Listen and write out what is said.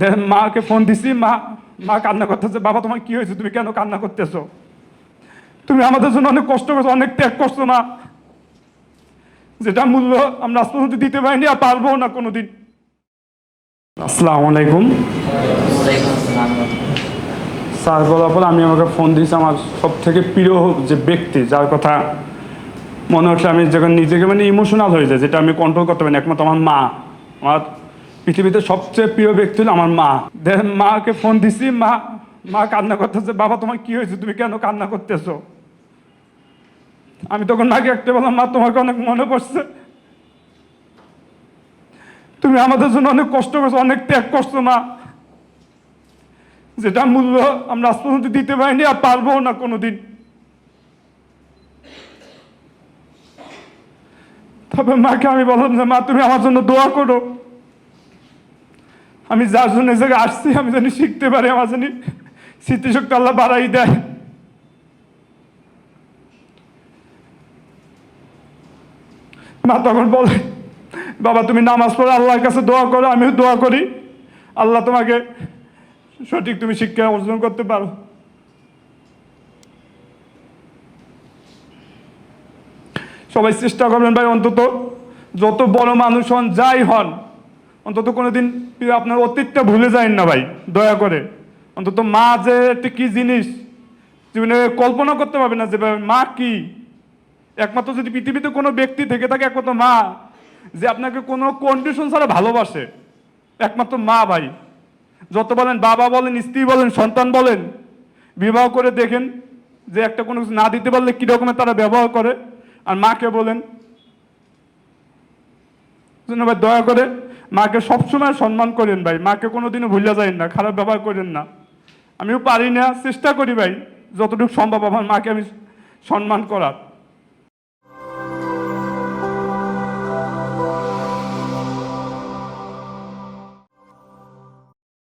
দেন মাকে ফোন দিছি, মা মা কান্না করতেছে, বাবা, তোমার কি হয়েছে? তুমি কেন কান্না করতেছো? তুমি আমাদের জন্য অনেক কষ্ট করছ, অনেক ত্যাগ করছ না। যেটা মূল্য আমরা আজ পর্যন্ত দিতে পারিনি আর পারব না কোনোদিন। আসসালামু আলাইকুম। স্যার বলার পর আমি আমাকে ফোন দিয়েছি, আমার সব থেকে প্রিয় যে ব্যক্তি, যার কথা মনে হচ্ছে আমি যখন নিজেকে মানে ইমোশনাল হয়ে যায় যেটা আমি কন্ট্রোল করতে পারি একমাত্র আমার মা, আমার পৃথিবীতে সবচেয়ে প্রিয় ব্যক্তি হলো আমার মা। দেন মাকে ফোন দিছি, মা মা কান্না করতেছে, বাবা, তোমার কি হয়েছে? তুমি কেন কান্না করতেছো? আমি তখন মাকে একটা বললাম, মা, তোমাকে অনেক মনে পড়ছে। তুমি আমাদের জন্য অনেক কষ্ট করছ, অনেক ত্যাগ করছ, মা। যেটা মূল্য আমরা আজ পর্যন্ত দিতে পারিনি আর পারব না কোনোদিন। তবে মাকে আমি বললাম যে, মা, তুমি আমার জন্য দোয়া করো। আমি যার জন্য এ জায়গায় আসছি, আমি জানি শিখতে পারি, আমার জানি স্মৃতিশক্তি আল্লাহ বাড়াই দেয়। মা তখন বলে, বাবা, তুমি নামাজ পড়ে আল্লাহর কাছে দোয়া করো, আমিও দোয়া করি। আল্লাহ তোমাকে সঠিক তুমি শিক্ষা অর্জন করতে পারো। সবাই চেষ্টা করবেন ভাই, অন্তত যত বড় মানুষ হন, যাই হন অন্তত কোনোদিন আপনার অতীতটা ভুলে যায় না ভাই, দয়া করে। অন্তত মা যে একটা কি জিনিস জীবনে কল্পনা করতে পারবে না যে মা কি? একমাত্র যদি পৃথিবীতে কোনো ব্যক্তি থেকে থাকে, একমাত্র মা, যে আপনাকে কোনো কন্ডিশন ছাড়া ভালোবাসে। একমাত্র মা ভাই। যত বলেন বাবা বলেন, স্ত্রী বলেন, সন্তান বলেন, বিবাহ করে দেখেন যে একটা কোনো কিছু না দিতে পারলে কী রকমের তারা ব্যবহার করে। আর মাকে বলেন জন্য ভাই দয়া করে মাকে সবসময় সম্মান করেন ভাই। মাকে কোনো দিনও ভুলে যায় না, খারাপ ব্যবহার করেন না। আমিও পারি না, চেষ্টা করি ভাই, যতটুকু সম্ভব আমার মাকে আমি সম্মান করার।